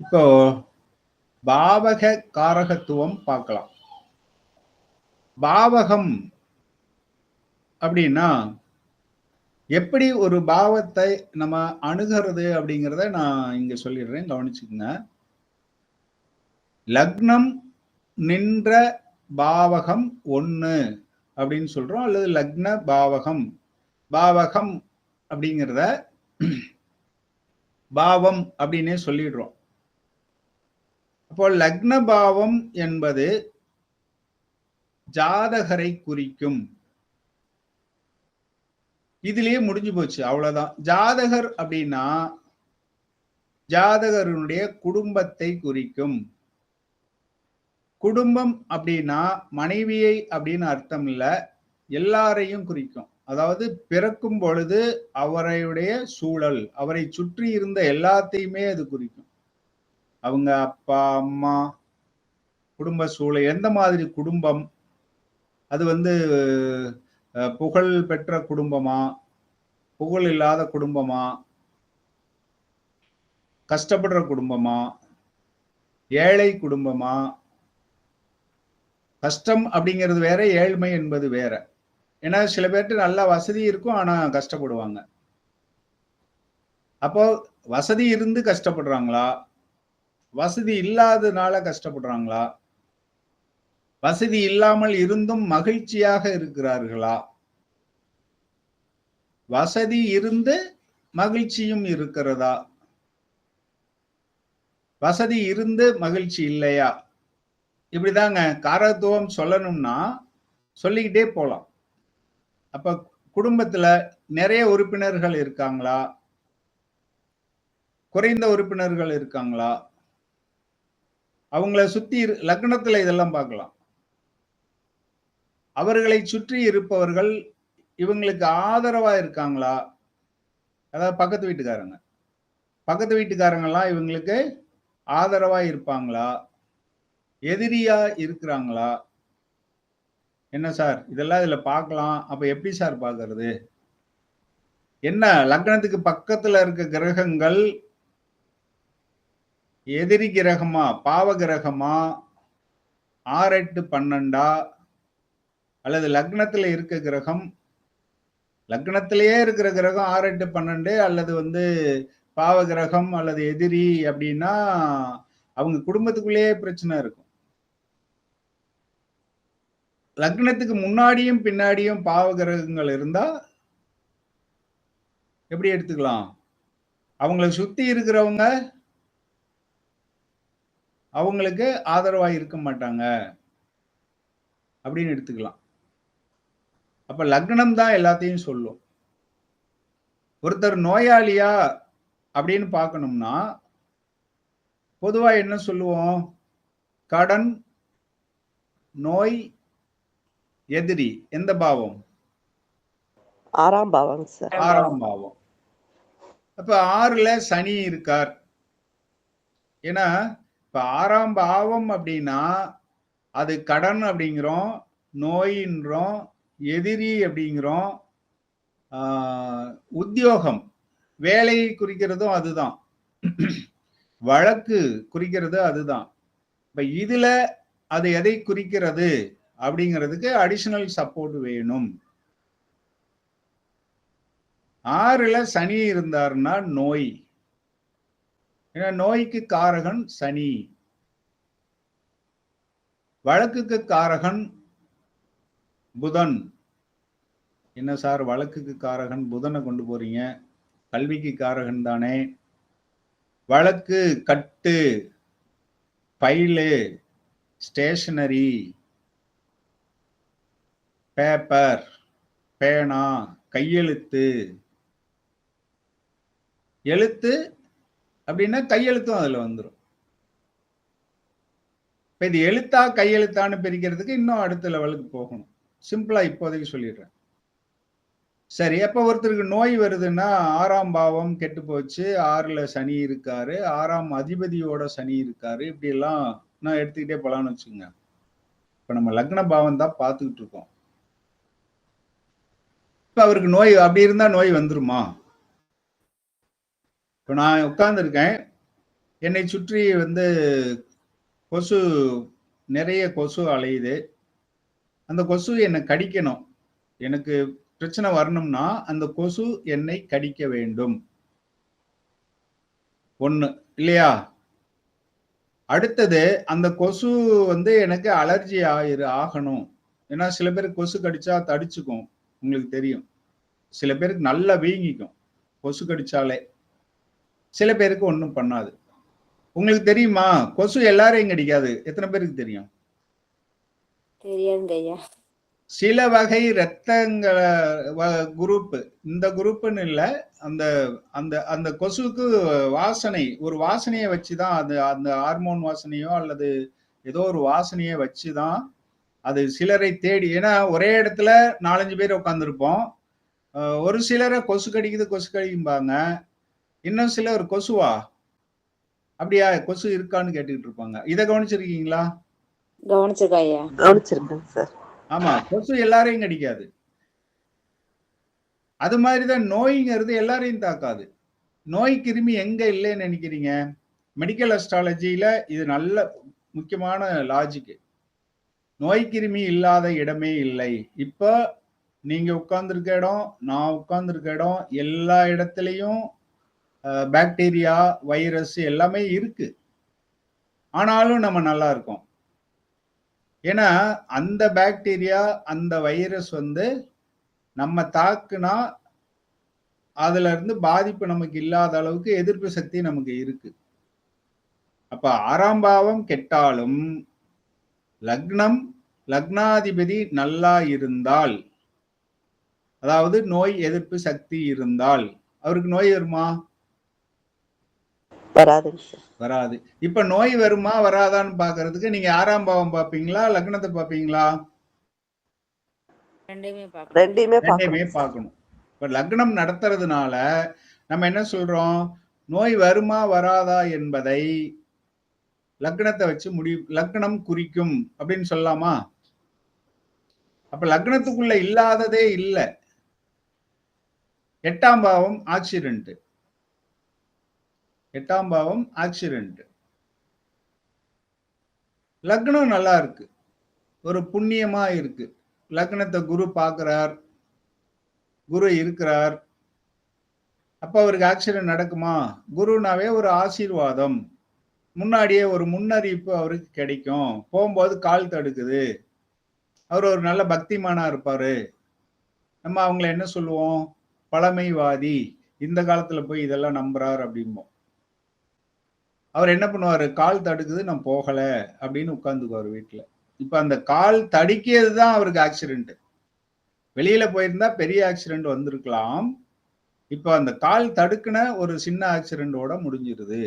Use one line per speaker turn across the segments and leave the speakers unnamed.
இப்போ பாவக காரகத்துவம் பார்க்கலாம். பாவகம் அப்படின்னா எப்படி ஒரு பாவத்தை நம்ம அணுகிறது அப்படிங்கிறத நான் இங்க சொல்லிடுறேன் கவனிச்சுக்கோங்க. லக்னம் நின்ற பாவகம் ஒன்று அப்படின்னு சொல்றோம் அல்லது லக்ன பாவகம். பாவகம் அப்படிங்கிறத பாவம் அப்படின்னே சொல்லிடுறோம். அப்போ லக்ன பாவம் என்பது ஜாதகரை குறிக்கும். இதுலயே முடிஞ்சு போச்சு அவ்வளவுதான். ஜாதகர் அப்படின்னா ஜாதகருடைய குடும்பத்தை குறிக்கும். குடும்பம் அப்படின்னா மனைவியை அப்படின்னு அர்த்தம் இல்ல எல்லாரையும் குறிக்கும். அதாவது பிறக்கும் பொழுது அவரையுடைய சூழல் அவரை சுற்றி இருந்த எல்லாத்தையுமே அது குறிக்கும். அவங்க அப்பா அம்மா குடும்ப சூழல் எந்த மாதிரி குடும்பம்? அது வந்து புகழ் பெற்ற குடும்பமா? புகழ் இல்லாத குடும்பமா? கஷ்டப்படுற குடும்பமா? ஏழை குடும்பமா? கஷ்டம் அப்படிங்கிறது வேற ஏழ்மை என்பது வேற. ஏன்னா சில பேர்கிட்ட நல்ல வசதி இருக்கும் ஆனா கஷ்டப்படுவாங்க. அப்போ வசதி இருந்து கஷ்டப்படுறாங்களா? வசதி இல்லாதனால கஷ்டப்படுறாங்களா? வசதி இல்லாமல் இருந்தும் மகிழ்ச்சியாக இருக்கிறார்களா? வசதி இருந்து மகிழ்ச்சியும் இருக்கிறதா? வசதி இருந்து மகிழ்ச்சி இல்லையா? இப்படிதாங்க காரத்துவம் சொல்லணும்னா சொல்லிக்கிட்டே போகலாம் அப்ப குடும்பத்துல நிறைய உறுப்பினர்கள் இருக்காங்களா? குறைந்த உறுப்பினர்கள் இருக்காங்களா? அவங்கள சுத்தி லக்னத்துல இதெல்லாம் பார்க்கலாம். அவர்களை சுற்றி இருப்பவர்கள் இவங்களுக்கு ஆதரவா இருக்காங்களா? அதாவது பக்கத்து வீட்டுக்காரங்க. பக்கத்து வீட்டுக்காரங்கெல்லாம் இவங்களுக்கு ஆதரவா இருப்பாங்களா? எதிரியா இருக்கிறாங்களா? என்ன சார்? இதெல்லாம் இதுல பார்க்கலாம். அப்ப எப்படி சார் பாக்குறது என்ன லக்னத்துக்கு பக்கத்துல இருக்க கிரகங்கள் எதிரி கிரகமா பாவ கிரகமா ஆறு எட்டு பன்னெண்டா அல்லது லக்னத்தில் இருக்க கிரகம் லக்னத்திலேயே இருக்கிற கிரகம் ஆறு எட்டு பன்னெண்டு அல்லது வந்து பாவ கிரகம் அல்லது எதிரி அப்படின்னா அவங்க குடும்பத்துக்குள்ளேயே பிரச்சனை இருக்கும். லக்னத்துக்கு முன்னாடியும் பின்னாடியும் பாவ கிரகங்கள் இருந்தா எப்படி எடுத்துக்கலாம்? அவங்களை சுத்தி இருக்கிறவங்க அவங்களுக்கு ஆதரவா இருக்க மாட்டாங்க. அப்படின்னு எடுத்துக்கலாம். அப்ப லக்னம் தான் எல்லாத்தையும் சொல்லும். ஒருத்தர் நோயாளியா அப்படின்னு பார்க்கணும்னா பொதுவா என்ன சொல்லுவோம்? கடன் நோய் எதிரி எந்த பாவம்?
ஆறாம் பாவம் சார்.
ஆறாம் பாவம். அப்ப ஆறுல சனி இருக்கார். ஏன்னா இப்ப ஆறாம் பாவம் அப்படின்னா அது கடன் அப்படிங்கிறோம் நோயின்றோம் எதிரி அப்படிங்கிறோம் உத்தியோகம். வேலையை குறிக்கிறதும் அதுதான். வழக்கு குறிக்கிறது அதுதான். இப்ப இதுல அது எதை குறிக்கிறது அப்படிங்கிறதுக்கு அடிஷனல் சப்போர்ட் வேணும். ஆறுல சனி இருந்தாருன்னா நோய். ஏன்னா நோய்க்கு காரகன் சனி. வழக்குக்கு காரகன் புதன். என்ன சார் வழக்குக்கு காரகன் புதனை கொண்டு போறீங்க? கல்விக்கு காரகன் தானே. வழக்கு கட்டு பைலு ஸ்டேஷனரி பேப்பர் பேனா கையெழுத்து. எழுத்து அப்படின்னா கையெழுத்தும் அதில் வந்துடும் இப்போ இது எழுத்தா கையெழுத்தான்னு பிரிக்கிறதுக்கு இன்னும் அடுத்த லெவலுக்கு போகணும். சிம்பிளாக இப்போதைக்கு சொல்லிடுறேன். சரி எப்போ ஒருத்தருக்கு நோய் வருதுன்னா ஆறாம் பாவம் கெட்டு போச்சு ஆறில் சனி இருக்காரு ஆறாம் அதிபதியோட சனி இருக்காரு இப்படியெல்லாம் நான் எடுத்துக்கிட்டே போகலான்னு வச்சுக்கோங்க. இப்போ நம்ம லக்ன பாவம் தான் பார்த்துக்கிட்டு இருக்கோம். இப்போ அவருக்கு நோய் அப்படி இருந்தால் நோய் வந்துருமா? இப்போ நான் உட்கார்ந்துருக்கேன். என்னை சுற்றி வந்து கொசு நிறைய கொசு அலையுது. அந்த கொசு என்னை கடிக்கணும். எனக்கு பிரச்சனை வரணும்னா அந்த கொசு என்னை கடிக்க வேண்டும். ஒன்று இல்லையா? அடுத்தது அந்த கொசு வந்து எனக்கு அலர்ஜி ஆயிரு ஆகணும். ஏன்னா சில பேருக்கு கொசு கடிச்சா தடிச்சுக்கும். உங்களுக்கு தெரியும். சில பேருக்கு நல்லா வீங்கிக்கும். கொசு கடிச்சாலே. சில பேருக்கு ஒன்றும் பண்ணாது. உங்களுக்கு தெரியுமா? கொசு எல்லாரையும் கடிக்காது எத்தனை பேருக்கு தெரியும்? சில வகை ரத்தங்கள குரூப் இந்த குரூப்னு இல்ல அந்த அந்த அந்த கொசுவுக்கு வாசனை ஒரு வாசனையை வச்சுதான் அது அந்த ஹார்மோன் வாசனையோ அல்லது ஏதோ ஒரு வாசனையை வச்சுதான் அது சிலரை தேடி ஏன்னா ஒரே இடத்துல நாலஞ்சு பேர் உட்காந்துருப்போம் ஒரு சிலரை கொசு கடிக்குது கொசு கடிக்கும்பாங்க. இன்னும் சிலர் கொசுவா? அப்படியா கொசு இருக்கான்னு கேட்டுக்கிட்டு இருப்பாங்க. இதை கவனிச்சிருக்கீங்களா?
சார்.
ஆமா கொசு எல்லாரையும் கடிக்காது. அது மாதிரிதான் நோய்ங்கிறது எல்லாரையும் தாக்காது. நோய் கிருமி எங்க இல்லைன்னு நினைக்கிறீங்க? மெடிக்கல் அஸ்ட்ராலஜியில இது நல்ல முக்கியமான லாஜிக் நோய் கிருமி இல்லாத இடமே இல்லை. இப்போ நீங்க உட்கார்ந்துருக்க இடம் நான் உட்கார்ந்துருக்க இடம் எல்லா இடத்துலையும் பாக்டீரியா வைரஸ் எல்லாமே இருக்கு. ஆனாலும் நம்ம நல்லா இருக்கோம். ஏன்னா அந்த பாக்டீரியா அந்த வைரஸ் வந்து நம்ம தாக்குனா அதுல இருந்து பாதிப்பு நமக்கு இல்லாத அளவுக்கு எதிர்ப்பு சக்தி நமக்கு இருக்கு. அப்ப ஆறாம் பாவம் கெட்டாலும் லக்னம் லக்னாதிபதி நல்லா இருந்தால் அதாவது நோய் எதிர்ப்பு சக்தி இருந்தால் அவருக்கு நோய் வருமா?
வராதுங்க சார்
வராது. இப்ப நோய் வருமா வராதான்னு பாக்குறதுக்கு நீங்க ஆறாம் பாவம் பாப்பீங்களா லக்னத்தை பாப்பீங்களா?
ரெண்டையுமே பார்க்கணும்
பார்க்கணும்
இப்ப லக்னம் நடத்துறதுனால நம்ம என்ன சொல்றோம்? நோய் வருமா வராதா என்பதை லக்னத்தை வச்சு முடிவு லக்னம் குறிக்கும் அப்படின்னு சொல்லலாமா? அப்ப லக்னத்துக்குள்ள இல்லாததே இல்லை. எட்டாம் பாவம் ஆக்சிடென்ட் எட்டாம் பாவம் ஆக்சிடென்ட் லக்னம் நல்லா இருக்கு. ஒரு புண்ணியமா இருக்கு. லக்னத்தை குரு பார்க்கிறார். குரு இருக்கிறார். அப்ப அவருக்கு ஆக்சிடென்ட் நடக்குமா? குருனாவே ஒரு ஆசீர்வாதம். முன்னாடியே ஒரு முன்னறிவிப்பு அவருக்கு கிடைக்கும். போகும்போது கால் தடுக்குது. அவர் ஒரு நல்ல பக்திமானா இருப்பாரு. நம்ம அவங்கள என்ன சொல்லுவோம்? பழமைவாதி. இந்த காலத்துல போய் இதெல்லாம் நம்புறார் அப்படிம்போம். அவர் என்ன பண்ணுவாரு? கால் தடுக்குது நான் போகல அப்படின்னு உட்காந்துக்குவார் வீட்டுல. இப்ப அந்த கால் தடுக்கியது தான் அவருக்கு ஆக்சிடென்ட் வெளியில போயிருந்தா பெரிய ஆக்சிடென்ட் வந்திருக்கலாம். இப்ப அந்த கால் தடுக்கின ஒரு சின்ன ஆக்சிடென்டோட முடிஞ்சிருது.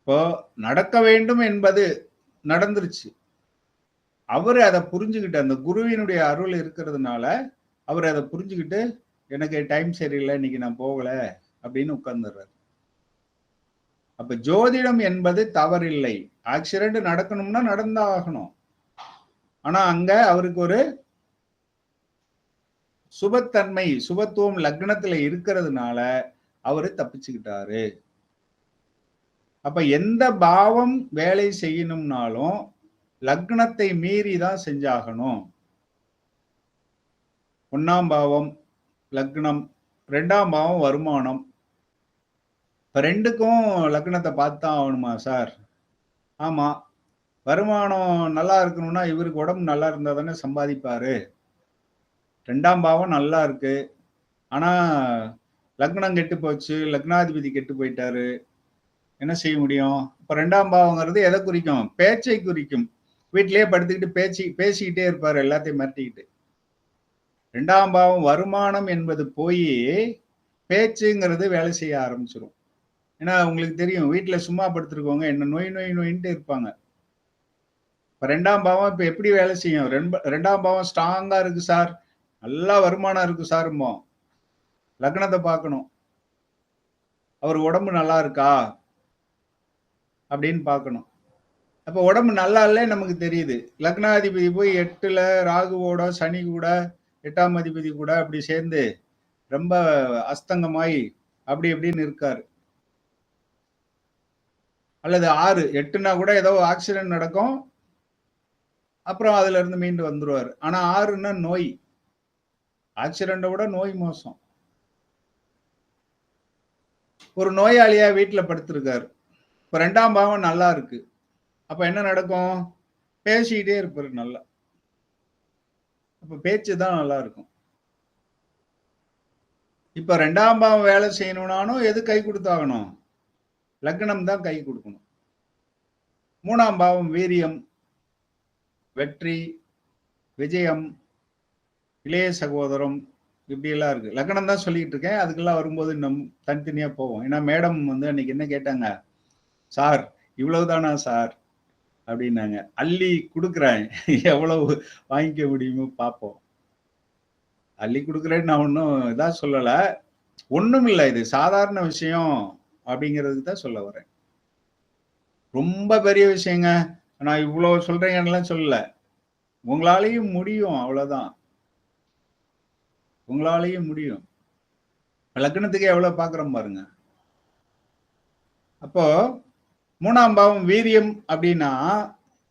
இப்போ நடக்க வேண்டும் என்பது நடந்துருச்சு. அவர் அதை புரிஞ்சுக்கிட்டு அந்த குருவினுடைய அருள் இருக்கிறதுனால அவர் அதை புரிஞ்சுக்கிட்டு எனக்கு டைம் சரியில்லை இன்னைக்கு நான் போகல அப்படின்னு உட்கார்ந்துடுறாரு. அப்ப ஜோதிடம் என்பது தவறில்லை. ஆக்சிடென்ட் நடக்கணும்னா நடந்தாகணும். ஆனா அங்க அவருக்கு ஒரு சுபத்தன்மை சுபத்துவம் லக்னத்துல இருக்கிறதுனால அவரு தப்பிச்சுக்கிட்டாரு. அப்ப எந்த பாவம் வேலை செய்யணும்னாலும் லக்னத்தை மீறி தான் செஞ்சாகணும். ஒன்னாம் பாவம் லக்னம் ரெண்டாம் பாவம் வருமானம். ரெண்டுக்கும் லக்னத்தை பார்த்துதான் ஆகணுமா சார்? ஆமா. வருமானம் நல்லா இருக்கணும்னா இவருக்கு உடம்பு நல்லா இருந்தா தானே சம்பாதிப்பாரு. ரெண்டாம் பாவம் நல்லா இருக்கு. ஆனா லக்னம் கெட்டு போச்சு லக்னாதிபதி கெட்டு போயிட்டாரு. என்ன செய்ய முடியும்? இப்ப ரெண்டாம் பாவங்கிறது எதை குறிக்கும்? பேச்சை குறிக்கும். வீட்டிலேயே படுத்துக்கிட்டு பேச்சு பேசிக்கிட்டே இருப்பாரு எல்லாத்தையும் மிரட்டிக்கிட்டு. ரெண்டாம் பாவம் வருமானம் என்பது போய் பேச்சுங்கிறது வேலை செய்ய ஆரம்பிச்சிடும் ஏன்னா உங்களுக்கு தெரியும் வீட்டுல சும்மா படுத்திருக்கவங்க என்ன நோய் நோய் நோயின்ட்டு இருப்பாங்க. இப்ப ரெண்டாம் பாவம் இப்ப எப்படி வேலை செய்யும்? ரெண்டு ரெண்டாம் பாவம் ஸ்ட்ராங்கா இருக்கு சார் நல்லா வருமானம் இருக்கு சார்மோ லக்னத்தை பார்க்கணும். அவர் உடம்பு நல்லா இருக்கா? அப்படின்னு பார்க்கணும். அப்ப உடம்பு நல்லா இல்லை நமக்கு தெரியுது. லக்னாதிபதி போய் எட்டுல ராகுவோட சனி கூட எட்டாம் அதிபதி கூட அப்படி சேர்ந்து ரொம்ப அஸ்தங்கமாய் அப்படி இப்படின்னு இருக்காரு. அல்லது ஆறு எட்டுனா கூட ஏதோ ஆக்சிடென்ட் நடக்கும். அப்புறம் அதுல இருந்து மீண்டு வந்துருவாரு. ஆனா ஆறுன்னா நோய். ஆக்சிடென்ட்டை விட நோய் மோசம். ஒரு நோயாளியா வீட்டில் படுத்திருக்காரு. இப்ப ரெண்டாம் பாவம் நல்லா இருக்கு. அப்ப என்ன நடக்கும்? பேசிக்கிட்டே இருப்பாரு நல்லா. அப்ப பேச்சு தான் நல்லா இருக்கும். இப்ப ரெண்டாம் பாவம் வேலை செய்யணும்னாலும் எது கை கொடுத்தாகணும்? லக்னம் தான் கை கொடுக்கணும். மூணாம் பாவம் வீரியம் வெற்றி விஜயம் இளைய சகோதரம் இப்படியெல்லாம் இருக்குது இருக்கு. லக்னம் தான் சொல்லிட்டு இருக்கேன். அதுக்கெல்லாம் வரும்போது நம் தனித்தனியா போவோம். ஏன்னா மேடம் வந்து அன்னைக்கு என்ன கேட்டாங்க? சார் இவ்வளவுதானா சார்? அப்படின்னாங்க. அள்ளி கொடுக்குறேன். எவ்வளவு வாங்கிக்க முடியுமோ பார்ப்போம். அள்ளி கொடுக்குறேன்னு நான் ஒன்றும் இதாக சொல்லலை. ஒன்றும் இல்லை இது சாதாரண விஷயம். அப்படிங்கிறதுக்கு தான் சொல்ல வரேன். ரொம்ப பெரிய விஷயங்க. நான் இவ்வளோ சொல்றேங்கலாம் சொல்லல. உங்களாலேயும் முடியும் அவ்வளோதான் உங்களாலையும் முடியும். லக்னத்துக்கு எவ்வளோ பார்க்குறோம் பாருங்க. அப்போ மூணாம் பாவம் வீரியம் அப்படின்னா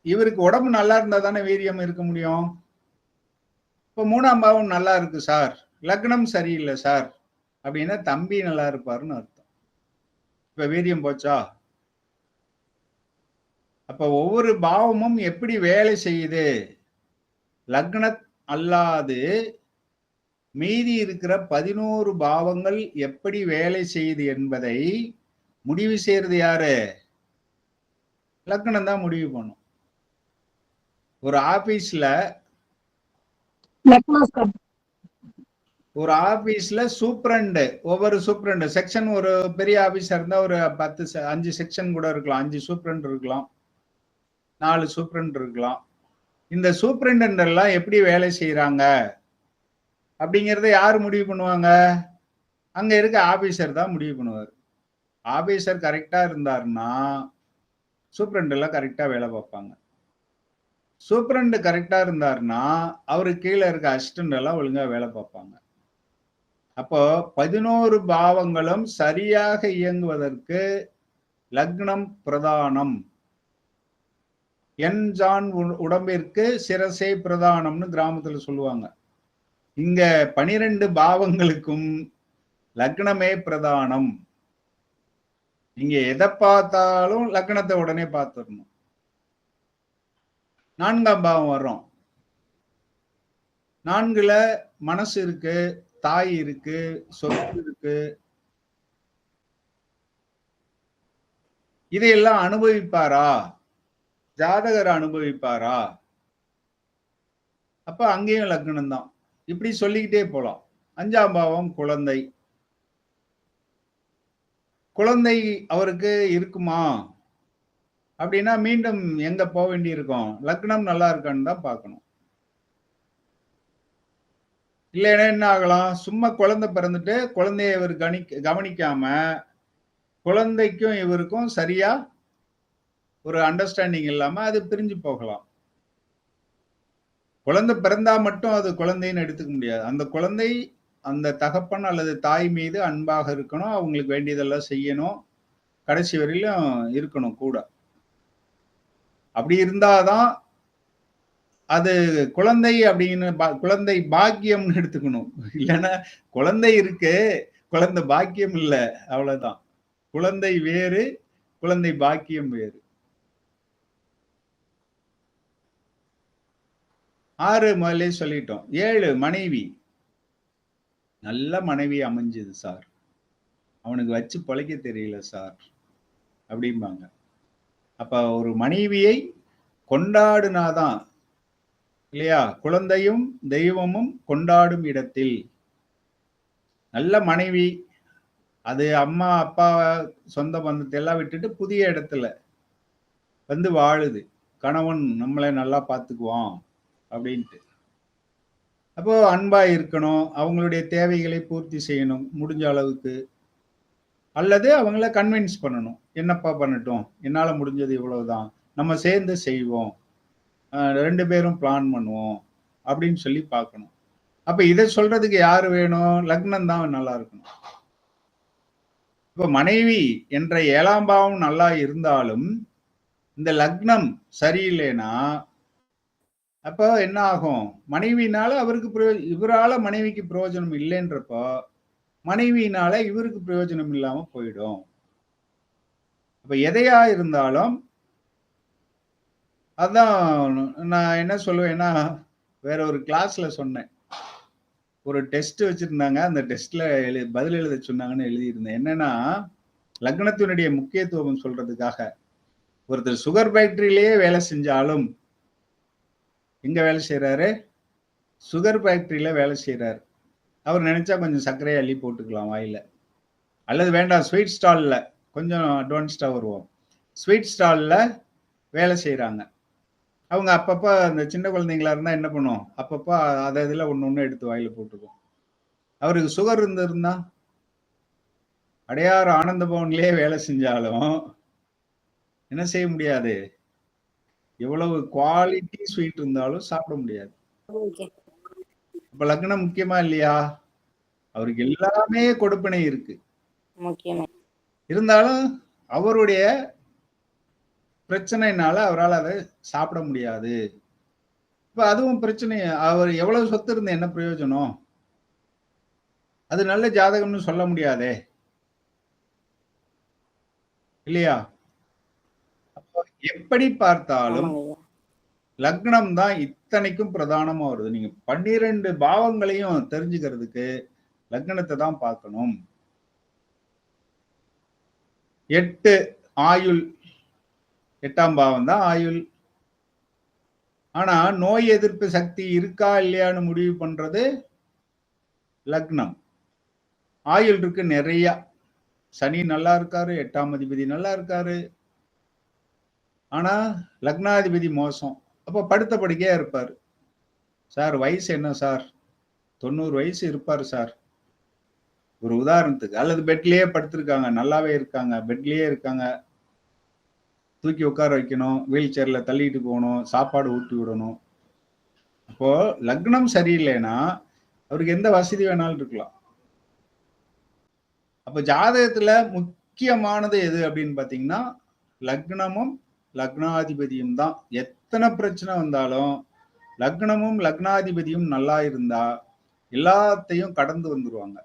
இவருக்கு உடம்பு நல்லா இருந்தால் தானே வீரியம் இருக்க முடியும்? இப்போ மூணாம் பாவம் நல்லா இருக்கு சார். லக்னம் சரியில்லை சார். அப்படின்னா தம்பி நல்லா இருப்பாருன்னு அர்த்தம். இப்ப வீரியம் போச்சா? அப்ப ஒவ்வொரு பாவமும் எப்படி வேலை செய்யுது? லக்னத் அல்லாது மீதி இருக்கிற பதினோரு பாவங்கள் எப்படி வேலை செய்யுது என்பதை முடிவு செய்யறது யாரு? லக்னம் தான் முடிவு பண்ணும். ஒரு ஆபீஸ்ல ஒரு ஆபீஸ்ல சூப்ரண்டு ஒவ்வொரு சூப்ரண்டு செக்ஷன் ஒரு பெரிய ஆபீஸா இருந்தா ஒரு பத்து அஞ்சு செக்ஷன் கூட இருக்கலாம். அஞ்சு சூப்ரண்ட் இருக்கலாம். நாலு சூப்ரண்ட் இருக்கலாம். இந்த சூப்ரண்ட் எல்லாம் எப்படி வேலை செய்யறாங்க அப்படிங்கறத யார் முடிவு பண்ணுவாங்க? அங்க இருக்க ஆபீசர் தான் முடிவு பண்ணுவார். ஆபீசர் கரெக்டா இருந்தாருன்னா சூப்பரண்ட் எல்லாம் கரெக்டா வேலை பார்ப்பாங்க. சூப்ரண்ட் கரெக்டா இருந்தாருன்னா அவரு கீழே இருக்க அசிஸ்டன்ட் எல்லாம் ஒழுங்கா வேலை பார்ப்பாங்க. அப்போ பதினோரு பாவங்களும் சரியாக இயங்குவதற்கு லக்னம் பிரதானம். என் ஜான் உ- உடம்பிற்கு சிரசே பிரதானம்னு கிராமத்துல சொல்லுவாங்க. இங்க பனிரெண்டு பாவங்களுக்கும் லக்னமே பிரதானம். நீங்க எதை பார்த்தாலும் லக்னத்தை உடனே பார்த்துடணும். நான்காம் பாவம் வர்றோம். நான்குல மனசு இருக்கு. தாய் இருக்கு சொத்து இருக்கு. இதையெல்லாம் அனுபவிப்பாரா? ஜாதகர் அனுபவிப்பாரா? அப்ப அங்கேயும் லக்னம் தான். இப்படி சொல்லிக்கிட்டே போலாம். அஞ்சாம் பாவம் குழந்தை. குழந்தை அவருக்கு இருக்குமா? அப்படின்னா மீண்டும் எங்க போக வேண்டி இருக்கும் லக்னம் நல்லா இருக்கான்னு தான் பார்க்கணும். இல்லைன்னா என்ன ஆகலாம்? சும்மா குழந்தை பிறந்துட்டு குழந்தைய இவர் கணி கவனிக்காம குழந்தைக்கும் இவருக்கும் சரியா ஒரு அண்டர்ஸ்டாண்டிங் இல்லாம அது பிரிஞ்சு போகலாம். குழந்தை பிறந்தா மட்டும் அது குழந்தைன்னு எடுத்துக்க முடியாது. அந்த குழந்தை அந்த தகப்பன் அல்லது தாய் மீது அன்பாக இருக்கணும். அவங்களுக்கு வேண்டியதெல்லாம் செய்யணும். கடைசி வரையிலும் இருக்கணும் கூட. அப்படி இருந்தாதான் அது குழந்தை அப்படின்னு பா- குழந்தை பாக்கியம்னு எடுத்துக்கணும். இல்லைன்னா குழந்தை இருக்கு குழந்தை பாக்கியம் இல்லை அவ்வளவுதான். குழந்தை வேறு குழந்தை பாக்கியம் வேறு. ஆறு முதல்ல சொல்லிட்டோம். ஏழு மனைவி. நல்ல மனைவி அமைஞ்சது சார். அவனுக்கு வச்சு பொழைக்க தெரியல சார். அப்படிம்பாங்க. அப்ப ஒரு மனைவியை கொண்டாடுனாதான் இல்லையா? குழந்தையும் தெய்வமும் கொண்டாடும் இடத்தில். நல்ல மனைவி அது அம்மா அப்பா சொந்த பந்தத்தை எல்லாம் விட்டுட்டு புதிய இடத்துல வந்து வாழுது. கணவன் நம்மளை நல்லா பார்த்துக்குவான் அப்படின்ட்டு. அப்போ அன்பா இருக்கணும். அவங்களுடைய தேவைகளை பூர்த்தி செய்யணும் முடிஞ்ச அளவுக்கு. அல்லது அவங்கள கன்வின்ஸ் பண்ணணும். என்னப்பா பண்ணட்டும்? என்னால் முடிஞ்சது இவ்வளவுதான். நம்ம சேர்ந்து செய்வோம். ரெண்டு பேரும் பிளான் பண்ணுவோம் அப்படின்னு சொல்லி பார்க்கணும். அப்ப இதை சொல்றதுக்கு யாரு வேணும்? லக்னம் தான் நல்லா இருக்கணும். இப்ப மனைவி என்ற ஏழாம் பாவம் நல்லா இருந்தாலும் இந்த லக்னம் சரியில்லைன்னா அப்போ என்ன ஆகும்? மனைவினால அவருக்கு பிரயோ இவரால மனைவிக்கு பிரயோஜனம் இல்லைன்றப்போ மனைவியினால இவருக்கு பிரயோஜனம் இல்லாம போயிடும். அப்ப எதையா இருந்தாலும் அதான் நான் என்ன சொல்லுவேன்னா வேற ஒரு கிளாஸ்ல சொன்னேன். ஒரு டெஸ்ட் வச்சிருந்தாங்க. அந்த டெஸ்ட்ல எழு பதில் எழுத சொன்னாங்கன்னு எழுதியிருந்தேன். என்னன்னா லக்னத்தினுடைய முக்கியத்துவம் சொல்றதுக்காக. ஒருத்தர் சுகர் ஃபேக்டரியிலேயே வேலை செஞ்சாலும் எங்க வேலை செய்யறாரு சுகர் ஃபேக்டரியில வேலை செய்யறாரு அவர் நினைச்சா கொஞ்சம் சர்க்கரையை அள்ளி போட்டுக்கலாம் வாயில. அல்லது வேண்டாம் ஸ்வீட் ஸ்டால்ல கொஞ்சம் அட்வான்ஸ்டா வருவோம். ஸ்வீட் ஸ்டால்ல வேலை செய்யறாங்க அவங்க அப்பப்ப அந்த சின்ன குழந்தைங்களா இருந்தா என்ன பண்ணும் அப்பப்ப அதை இதுல ஒண்ணு ஒண்ணு எடுத்து வாயில போட்டுக்கும் அவருக்கு சுகர் இருந்திருந்தா அடையாறு ஆனந்த பவன்லயே வேலை செஞ்சாலும் என்ன செய்ய முடியாது? எவ்வளவு குவாலிட்டி ஸ்வீட் இருந்தாலும் சாப்பிட முடியாது. அப்ப லக்னம் முக்கியமா இல்லையா? அவருக்கு எல்லாமே கொடுப்பனை இருக்கு. இருந்தாலும் அவருடைய பிரச்சனைனால அவரால் அதை சாப்பிட முடியாது. இப்ப அதுவும் பிரச்சனை அவர் எவ்வளவு சொத்து இருந்து என்ன பிரயோஜனம்? அது நல்ல ஜாதகம்னு சொல்ல முடியாதே. இல்லையா? எப்படி பார்த்தாலும் லக்னம் தான் இத்தனைக்கும் பிரதானமா வருது. நீங்க பன்னிரண்டு பாவங்களையும் தெரிஞ்சுக்கிறதுக்கு லக்னத்தை தான் பார்க்கணும். எட்டு ஆயுள் எட்டாம் பாவம் தான் ஆயுள். ஆனா நோய் எதிர்ப்பு சக்தி இருக்கா இல்லையான்னு முடிவு பண்றது லக்னம். ஆயுள் இருக்கு நிறைய. சனி நல்லா இருக்காரு எட்டாம் அதிபதி நல்லா இருக்காரு. ஆனா லக்னாதிபதி மோசம். அப்ப படுத்த படுக்கையா இருப்பார். சார் வயசு என்ன சார்? தொண்ணூறு வயசு இருப்பார் சார். ஒரு உதாரணத்துக்கு அல்லது பெட்லயே படுத்திருக்காங்க நல்லாவே இருக்காங்க பெட்லயே இருக்காங்க. தூக்கி உட்கார வைக்கணும் வீல் சேர்ல தள்ளிட்டு போகணும் சாப்பாடு ஊட்டி விடணும். அப்போ லக்னம் சரியில்லைன்னா அவருக்கு எந்த வசதி வேணாலும் இருக்கலாம். அப்ப ஜாதகத்துல முக்கியமானது எது அப்படின்னு பாத்தீங்கன்னா லக்னமும் லக்னாதிபதியும் தான். எத்தனை பிரச்சனை வந்தாலும் லக்னமும் லக்னாதிபதியும் நல்லா இருந்தா எல்லாத்தையும் கடந்து வந்துருவாங்க.